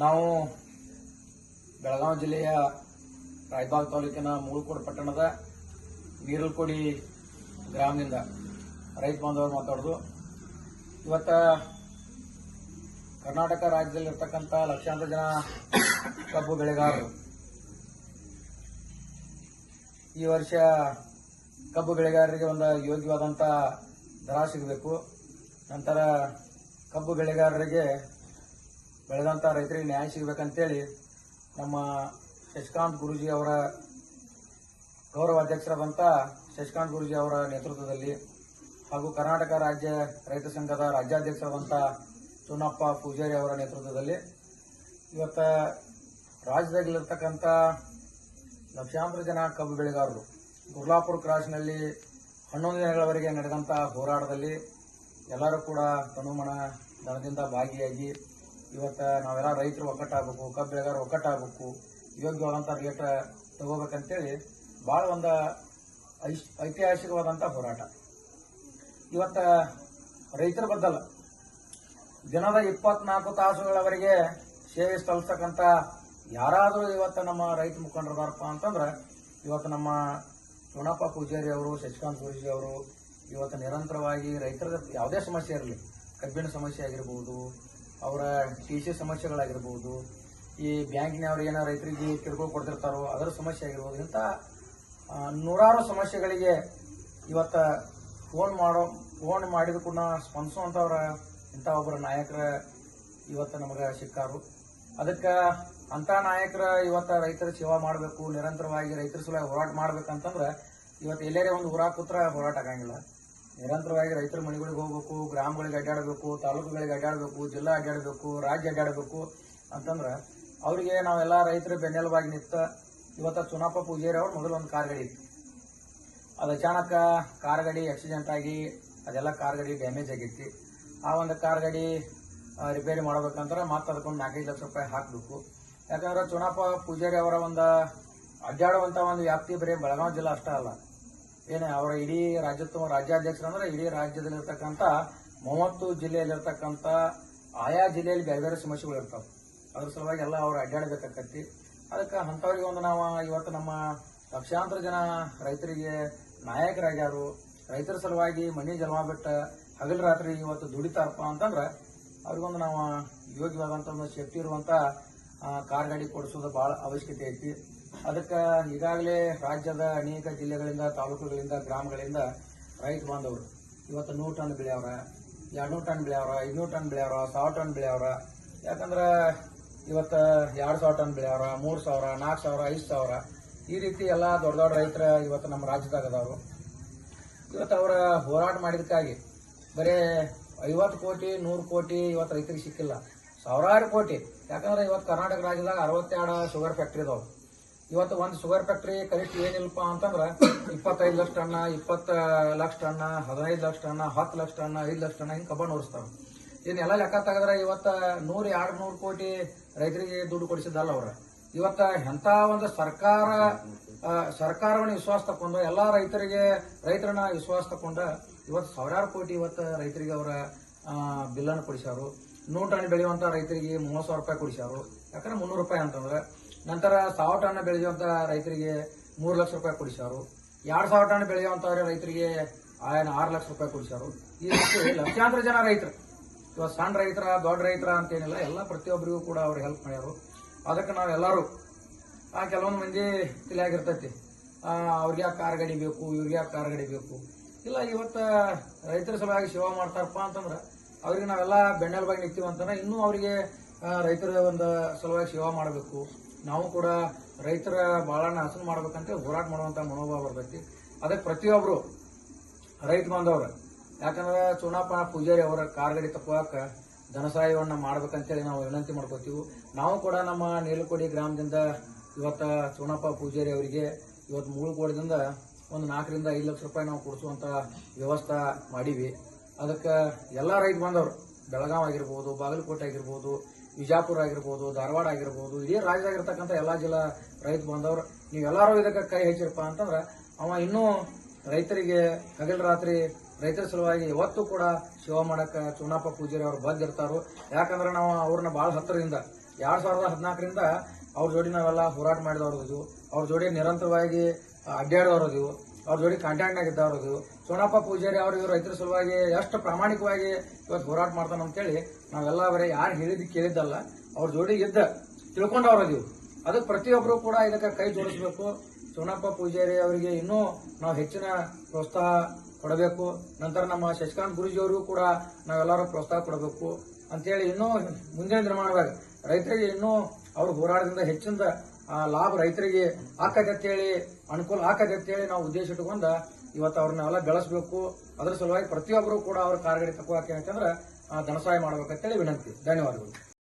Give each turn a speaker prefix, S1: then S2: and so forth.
S1: ನಾವು ಬೆಳಗಾವಿ ಜಿಲ್ಲೆಯ ರಾಯಬಾಗ್ ತಾಲೂಕಿನ ಮುಳುಕೋಡು ಪಟ್ಟಣದ ನೀರಲ್ಕೋಡಿ ಗ್ರಾಮದಿಂದ ರೈತ ಬಾಂಧವರು ಮಾತಾಡೋದು. ಇವತ್ತ ಕರ್ನಾಟಕ ರಾಜ್ಯದಲ್ಲಿರ್ತಕ್ಕಂಥ ಲಕ್ಷಾಂತರ ಜನ ಕಬ್ಬು ಬೆಳೆಗಾರರು. ಈ ವರ್ಷ ಕಬ್ಬು ಬೆಳೆಗಾರರಿಗೆ ಒಂದು ಯೋಗ್ಯವಾದಂಥ ದರ ಸಿಗಬೇಕು. ನಂತರ ಕಬ್ಬು ಬೆಳೆಗಾರರಿಗೆ ಬೆಳೆದಂಥ ರೈತರಿಗೆ ನ್ಯಾಯ ಸಿಗಬೇಕಂತೇಳಿ ನಮ್ಮ ಶಶಿಕಾಂತ್ ಗುರೂಜಿ ಅವರ ಗೌರವ ಅಧ್ಯಕ್ಷರಾದಂಥ ಶಶಿಕಾಂತ್ ಗುರುಜಿ ಅವರ ನೇತೃತ್ವದಲ್ಲಿ ಹಾಗೂ ಕರ್ನಾಟಕ ರಾಜ್ಯ ರೈತ ಸಂಘದ ರಾಜ್ಯಾಧ್ಯಕ್ಷರಾದಂಥ ಚುನ್ನಪ್ಪ ಪೂಜಾರಿ ಅವರ ನೇತೃತ್ವದಲ್ಲಿ ಇವತ್ತ ರಾಜ್ಯದಲ್ಲಿರ್ತಕ್ಕಂಥ ಲಕ್ಷಾಂತರ ಜನ ಕಬ್ಬು ಬೆಳೆಗಾರರು ಗುರ್ಲಾಪುರ ಕ್ರಾಸ್ನಲ್ಲಿ ಹನ್ನೊಂದು ದಿನಗಳವರೆಗೆ ನಡೆದಂಥ ಹೋರಾಟದಲ್ಲಿ ಎಲ್ಲರೂ ಕೂಡ ತನುಮಣ ದನದಿಂದ ಭಾಗಿಯಾಗಿ ಇವತ್ತು ನಾವೆಲ್ಲ ರೈತರು ಒಕ್ಕಟ್ಟಾಗಬೇಕು ಕಬ್ಬು ಬೆಳೆಗಾರರು ಒಕ್ಕಟ್ಟಾಗಬೇಕು ಯೋಗ್ಯವಾದಂಥ ರೇಟ್ ತಗೋಬೇಕಂತೇಳಿ ಭಾಳ ಒಂದು ಐಶ್ ಐತಿಹಾಸಿಕವಾದಂಥ ಹೋರಾಟ. ಇವತ್ತ ರೈತರ ಬದ್ದಲ್ಲ ದಿನದ ಇಪ್ಪತ್ನಾಲ್ಕು ತಾಸುಗಳವರೆಗೆ ಸೇವೆ ಸಲ್ಲಿಸ್ತಕ್ಕಂಥ ಯಾರಾದರೂ ಇವತ್ತು ನಮ್ಮ ರೈತ ಮುಖಂಡರದಾರಪ್ಪ ಅಂತಂದ್ರೆ, ಇವತ್ತು ನಮ್ಮ ಚುಣಪ್ಪ ಪೂಜಾರಿ ಅವರು, ಶಶಿಕಾಂತ್ ಪೂಜಿ ಅವರು ಇವತ್ತು ನಿರಂತರವಾಗಿ ರೈತರ ಯಾವುದೇ ಸಮಸ್ಯೆ ಇರಲಿ ಕಬ್ಬಿನ ಸಮಸ್ಯೆ ಆಗಿರ್ಬೋದು ಅವರ ಟಿ ಸಿ ಸಮಸ್ಯೆಗಳಾಗಿರ್ಬೋದು, ಈ ಬ್ಯಾಂಕಿನವ್ರು ಏನೋ ರೈತರಿಗೆ ಕಿರುಕುಳ ಕೊಡ್ತಿರ್ತಾರೋ ಅದರ ಸಮಸ್ಯೆ ಆಗಿರ್ಬೋದು, ಇಂಥ ನೂರಾರು ಸಮಸ್ಯೆಗಳಿಗೆ ಇವತ್ತ ಫೋನ್ ಮಾಡೋ ಫೋನ್ ಮಾಡಿದ ಕೂಡ ಸ್ಪಂದಿಸುವಂಥವ್ರ ಇಂಥ ಒಬ್ಬರ ನಾಯಕರ ಇವತ್ತು ನಮಗೆ ಸಿಕ್ಕಾರು. ಅದಕ್ಕೆ ಅಂಥ ನಾಯಕರ ಇವತ್ತು ರೈತರ ಸೇವಾ ಮಾಡಬೇಕು, ನಿರಂತರವಾಗಿ ರೈತರ ಸಲುವಾಗಿ ಹೋರಾಟ ಮಾಡ್ಬೇಕಂತಂದ್ರೆ ಇವತ್ತು ಎಲ್ಲೇ ಒಂದು ಊರಾಗ ಕೂತ್ರ ಹೋರಾಟ ಆಗಂಗಿಲ್ಲ. ನಿರಂತರವಾಗಿ ರೈತರ ಮನೆಗಳಿಗೆ ಹೋಗ್ಬೇಕು, ಗ್ರಾಮಗಳಿಗೆ ಅಡ್ಡಾಡಬೇಕು, ತಾಲೂಕುಗಳಿಗೆ ಅಡ್ಡಾಡಬೇಕು, ಜಿಲ್ಲಾ ಅಡ್ಡಾಡಬೇಕು, ರಾಜ್ಯ ಅಡ್ಡಾಡಬೇಕು ಅಂತಂದ್ರೆ ಅವರಿಗೆ ನಾವೆಲ್ಲ ರೈತರ ಬೆನ್ನೆಲುಬಾಗಿ ನಿಂತ ಇವತ್ತ ಚುನಾಪ ಪೂಜಾರಿ ಅವ್ರು ಮೊದಲು ಒಂದು ಕಾರ್ ಗಾಡಿ ಇತ್ತು. ಅದು ಅಚಾನಕ ಕಾರ್ ಗಾಡಿ ಆಕ್ಸಿಡೆಂಟ್ ಆಗಿ ಅದೆಲ್ಲ ಕಾರ್ ಗಾಡಿ ಡ್ಯಾಮೇಜ್ ಆಗಿತ್ತು. ಆ ಒಂದು ಕಾರ್ ಗಾಡಿ ರಿಪೇರಿ ಮಾಡ್ಬೇಕಂದ್ರೆ ಮತ್ತೆ ಅದಕ್ಕೊಂದು ನಾಲ್ಕೈದು ಲಕ್ಷ ರೂಪಾಯಿ ಹಾಕಬೇಕು. ಯಾಕಂದ್ರೆ ಚುನಾಪ ಪೂಜಾರಿ ಅವರ ಒಂದು ಅಡ್ಡಾಡುವಂಥ ಒಂದು ವ್ಯಾಪ್ತಿ ಬರೀ ಬೆಳಗಾವಿ ಜಿಲ್ಲಾ ಅಷ್ಟೇ ಅಲ್ಲ. ಏನು ಅವರ ಇಡೀ ರಾಜ್ಯೋತ್ತಮ ರಾಜ್ಯಾಧ್ಯಕ್ಷರು ಅಂದ್ರೆ ಇಡೀ ರಾಜ್ಯದಲ್ಲಿರ್ತಕ್ಕಂಥ ಮೂವತ್ತು ಜಿಲ್ಲೆಯಲ್ಲಿರ್ತಕ್ಕಂಥ ಆಯಾ ಜಿಲ್ಲೆಯಲ್ಲಿ ಬೇರೆ ಬೇರೆ ಸಮಸ್ಯೆಗಳು ಇರ್ತಾವೆ. ಅದ್ರ ಸಲುವಾಗಿ ಎಲ್ಲ ಅವ್ರು ಅಡ್ಡಾಡಬೇಕಾಕತ್ತಿ. ಅದಕ್ಕೆ ಅಂಥವ್ರಿಗೆ ಒಂದು ನಾವು ಇವತ್ತು ನಮ್ಮ ಲಕ್ಷಾಂತರ ಜನ ರೈತರಿಗೆ ನಾಯಕರಾಗ್ಯಾರು. ರೈತರ ಸಲುವಾಗಿ ಮನೆ ಜನ್ಮ ಬಿಟ್ಟ ಹಗಲು ರಾತ್ರಿ ಇವತ್ತು ದುಡಿತಾರಪ್ಪ ಅಂತಂದ್ರೆ ಅವ್ರಿಗೊಂದು ನಾವು ಯೋಗ್ಯವಾದಂಥ ಒಂದು ಶಕ್ತಿ ಇರುವಂಥ ಕಾರ್ ಗಾಡಿ ಕೊಡಿಸೋದು ಭಾಳ ಅವಶ್ಯಕತೆ ಐತಿ. ಅದಕ್ಕೆ ಈಗಾಗಲೇ ರಾಜ್ಯದ ಅನೇಕ ಜಿಲ್ಲೆಗಳಿಂದ, ತಾಲೂಕುಗಳಿಂದ, ಗ್ರಾಮಗಳಿಂದ ರೈತ ಬಾಂಧವರು ಇವತ್ತು ನೂರು ಟನ್ ಬೆಳೆಯವ್ರ, ಎರಡ್ನೂರು ಟನ್ ಬೆಳೆಯವ್ರ, ಐದುನೂರು ಟನ್ ಬೆಳೆಯವ್ರ, ಸಾವಿರ ಟನ್ ಬೆಳೆಯವ್ರ. ಯಾಕಂದ್ರೆ ಇವತ್ತು ಎರಡು ಸಾವಿರ ಟನ್ ಬೆಳೆಯವ್ರ, ಮೂರು ಸಾವಿರ ನಾಲ್ಕು ಸಾವಿರ, ಐದು ಸಾವಿರ. ಈ ರೀತಿ ಎಲ್ಲ ದೊಡ್ಡ ದೊಡ್ಡ ರೈತರ ಇವತ್ತು ನಮ್ಮ ರಾಜ್ಯದಾಗ ಅದಾವರು. ಇವತ್ತು ಅವರ ಹೋರಾಟ ಮಾಡಿದಕ್ಕಾಗಿ ಬರೀ ಐವತ್ತು ಕೋಟಿ, ನೂರು ಕೋಟಿ ಇವತ್ತು ರೈತರಿಗೆ ಸಿಕ್ಕಿಲ್ಲ. ಸಾವಿರಾರು ಕೋಟಿ. ಯಾಕಂದ್ರೆ ಇವತ್ತು ಕರ್ನಾಟಕ ರಾಜ್ಯದಾಗ ಅರವತ್ತೆರಡು ಶುಗರ್ ಫ್ಯಾಕ್ಟ್ರಿ ಇದಾವೆ ಇವತ್ತು ಒಂದು ಶುಗರ್ ಫ್ಯಾಕ್ಟ್ರಿ ಕರೆಕ್ಟ್ ಏನಿಲ್ಲಪ್ಪ ಅಂತಂದ್ರೆ ಇಪ್ಪತ್ತೈದು ಲಕ್ಷ ಟನ್ನ, ಇಪ್ಪತ್ತ ಲಕ್ಷ ಟನ್ನ, ಹದಿನೈದು ಲಕ್ಷ ಟನ್ನ, ಹತ್ತು ಲಕ್ಷ ಟನ್ನ, ಐದು ಲಕ್ಷ ಟನ್ನ ಹಿಂಗೆ ಕಬ್ಬ ನೋಡಿಸ್ತಾವೆ ಇದನ್ನೆಲ್ಲ ಲೆಕ್ಕ ತೆಗೆದ್ರೆ ಇವತ್ತು ನೂರು, ಎರಡು ನೂರು ಕೋಟಿ ರೈತರಿಗೆ ದುಡ್ಡು ಕೊಡಿಸಿದ್ದಲ್ಲ ಅವ್ರು. ಇವತ್ತ ಎಂಥ ಒಂದು ಸರ್ಕಾರ ಸರ್ಕಾರವನ್ನು ವಿಶ್ವಾಸ ತಕೊಂಡು, ಎಲ್ಲ ರೈತರಿಗೆ, ರೈತರನ್ನ ವಿಶ್ವಾಸ ತಕೊಂಡ ಇವತ್ತು ಸಾವಿರಾರು ಕೋಟಿ ಇವತ್ತು ರೈತರಿಗೆ ಅವರ ಬಿಲ್ಲನ್ನು ಕೊಡಿಸ್ಯಾರು. ನೂರು ಟನ್ ಬೆಳೆಯುವಂತ ರೈತರಿಗೆ ಮೂವತ್ತು ಸಾವಿರ ರೂಪಾಯಿ ಕೊಡಿಸ್ಯಾರು. ಯಾಕಂದ್ರೆ ಮುನ್ನೂರು ರೂಪಾಯಿ ಅಂತಂದ್ರೆ ನಂತರ ಸಾವಿರ ಟನ್ ಬೆಳೆಯುವಂತ ರೈತರಿಗೆ ಮೂರು ಲಕ್ಷ ರೂಪಾಯಿ ಕೊಡಿಸ್ಯಾರು. ಎರಡು ಸಾವಿರ ಟನ್ ಬೆಳೆಯುವಂತ ರೈತರಿಗೆ ಆಯನ ಆರು ಲಕ್ಷ ರೂಪಾಯಿ ಕೊಡಿಸ್ಯಾರು. ಈ ರೀತಿ ಲಕ್ಷಾಂತರ ಜನ ರೈತರು. ಇವತ್ತು ಸಣ್ಣ ರೈತರ, ದೊಡ್ಡ ರೈತರ ಅಂತೇನಿಲ್ಲ, ಎಲ್ಲ ಪ್ರತಿಯೊಬ್ಬರಿಗೂ ಕೂಡ ಅವ್ರು ಹೆಲ್ಪ್ ಮಾಡ್ಯಾರು. ಅದಕ್ಕೆ ನಾವೆಲ್ಲರೂ ಆ, ಕೆಲವೊಂದು ಮಂದಿ ತಿಳಿಯಾಗಿರ್ತೈತಿ. ಅವ್ರಿಗೆ ಯಾಕೆ ಕಾರ್ ಗಾಡಿ ಬೇಕು, ಇವ್ರಿಗೆ ಯಾಕೆ ಕಾರ್ ಗಾಡಿ ಬೇಕು. ಇಲ್ಲ, ಇವತ್ತು ರೈತರ ಸಲುವಾಗಿ ಸೇವಾ ಮಾಡ್ತಾರಪ್ಪ ಅಂತಂದ್ರೆ, ಅವ್ರಿಗೆ ನಾವೆಲ್ಲ ಬೆನ್ನೆಲುಬಾಗಿ ನಿಂತೀವಿ ಅಂತಂದ್ರೆ ಇನ್ನೂ ಅವರಿಗೆ ರೈತರ ಒಂದು ಸಲುವಾಗಿ ಸೇವಾ ಮಾಡಬೇಕು. ನಾವು ಕೂಡ ರೈತರ ಬಾಳನ್ನ ಹಸನು ಮಾಡ್ಬೇಕಂತ ಹೋರಾಟ ಮಾಡುವಂತ ಮನೋಭಾವ ಬರ್ತೈತಿ. ಅದಕ್ಕೆ ಪ್ರತಿಯೊಬ್ಬರು ರೈತ ಬಾಂಧವ್ರು ಯಾಕಂದ್ರೆ ಚುನಾಪ ಪೂಜಾರಿ ಅವರ ಕಾರ್ಗಡಿ ತಪ್ಪುವಾಕ ಧನಸಹಾಯವನ್ನ ಮಾಡ್ಬೇಕಂತೇಳಿ ನಾವು ವಿನಂತಿ ಮಾಡ್ಕೋತೀವಿ. ನಾವು ಕೂಡ ನಮ್ಮ ನೀಲಕೋಡಿ ಗ್ರಾಮದಿಂದ ಇವತ್ತ ಚುನಾಪ ಪೂಜಾರಿ ಅವರಿಗೆ ಇವತ್ತು ಮುಳುಗೋಡದಿಂದ ಒಂದು ನಾಲ್ಕರಿಂದ ಐದು ಲಕ್ಷ ರೂಪಾಯಿ ನಾವು ಕೊಡಿಸುವಂತ ವ್ಯವಸ್ಥೆ ಮಾಡೀವಿ. ಅದಕ್ಕೆ ಎಲ್ಲ ರೈತ ಬಾಂಧವರು ಬೆಳಗಾವ್ ಆಗಿರ್ಬೋದು, ಬಾಗಲಕೋಟೆ ಆಗಿರ್ಬೋದು ವಿಜಾಪುರ ಆಗಿರ್ಬೋದು, ಧಾರವಾಡ ಆಗಿರ್ಬೋದು, ಇಡೀ ರಾಜ್ಯದಾಗಿರ್ತಕ್ಕಂಥ ಎಲ್ಲಾ ಜಿಲ್ಲಾ ರೈತ ಬಾಂಧವರು ನೀವೆಲ್ಲರೂ ಇದಕ್ಕೆ ಕೈ ಹೆಚ್ಚಿರಪ್ಪ ಅಂತಂದ್ರೆ ಅವ ಇನ್ನೂ ರೈತರಿಗೆ ಹಗಲು ರಾತ್ರಿ ರೈತರ ಸಲುವಾಗಿ ಇವತ್ತು ಕೂಡ ಸೇವಾ ಮಾಡಕ್ಕೆ ಚುನಾಪ ಪೂಜಾರಿ ಅವರು ಬಂದಿರ್ತಾರೋ ಯಾಕಂದ್ರೆ ನಾವು ಅವ್ರನ್ನ ಭಾಳ ಹತ್ತಿರದಿಂದ ಎರಡ್ ಸಾವಿರದ ಹದಿನಾಲ್ಕರಿಂದ ಅವ್ರ ಜೋಡಿ ನಾವೆಲ್ಲ ಹೋರಾಟ ಮಾಡಿದವ್ರದ್ದು ಅವ್ರ ಜೋಡಿ ನಿರಂತರವಾಗಿ ಅಡ್ಡಾಡೋರದು ಅವ್ರ ಜೋಡಿ ಕಾಂಟ್ಯಾಕ್ಟ್ನಾಗ ಇದ್ದವ್ರದು ಸೋನಪ್ಪ ಪೂಜಾರಿ ಅವರು ಇವರು ರೈತರ ಸಲುವಾಗಿ ಎಷ್ಟು ಪ್ರಾಮಾಣಿಕವಾಗಿ ಇವತ್ತು ಹೋರಾಟ ಮಾಡ್ತಾನೆ ಅಂತೇಳಿ ನಾವೆಲ್ಲ ಅವರೇ ಯಾರು ಹೇಳಿದ್ದು ಕೇಳಿದ್ದಲ್ಲ ಅವ್ರ ಜೋಡಿ ಇದ್ದ ತಿಳ್ಕೊಂಡವ್ರದೀವು ಅದಕ್ಕೆ ಪ್ರತಿಯೊಬ್ಬರು ಕೂಡ ಇದಕ್ಕೆ ಕೈ ಜೋಡಿಸ್ಬೇಕು. ಸೋನಪ್ಪ ಪೂಜಾರಿ ಅವರಿಗೆ ಇನ್ನೂ ನಾವು ಹೆಚ್ಚಿನ ಪ್ರೋತ್ಸಾಹ ಕೊಡಬೇಕು. ನಂತರ ನಮ್ಮ ಶಶಿಕಾಂತ್ ಗುರುಜಿ ಅವರಿಗೂ ಕೂಡ ನಾವೆಲ್ಲರೂ ಪ್ರೋತ್ಸಾಹ ಕೊಡಬೇಕು. ಅಂತೇಳಿ ಇನ್ನೂ ಮುಂದಿನ ನಿರ್ಮಾಣದಾಗ ರೈತರಿಗೆ ಇನ್ನೂ ಅವ್ರ ಹೋರಾಟದಿಂದ ಹೆಚ್ಚಿನ ಆ, ಲಾಭ ರೈತರಿಗೆ ಅಂತೇಳಿ, ಅನುಕೂಲ ಅಂತೇಳಿ ನಾವು ಉದ್ದೇಶ ಇಟ್ಕೊಂಡು ಇವತ್ತು ಅವ್ರನ್ನೆಲ್ಲ ಬೆಳೆಸಬೇಕು. ಅದರ ಸಲುವಾಗಿ ಪ್ರತಿಯೊಬ್ಬರು ಕೂಡ ಅವ್ರ ಕಾರ್ಗಡಿ ತಗೋಕೆ ಯಾಕಂದ್ರೆ ಧನಸಹಾಯ ಮಾಡ್ಬೇಕಂತೇಳಿ ವಿನಂತಿ. ಧನ್ಯವಾದಗಳು.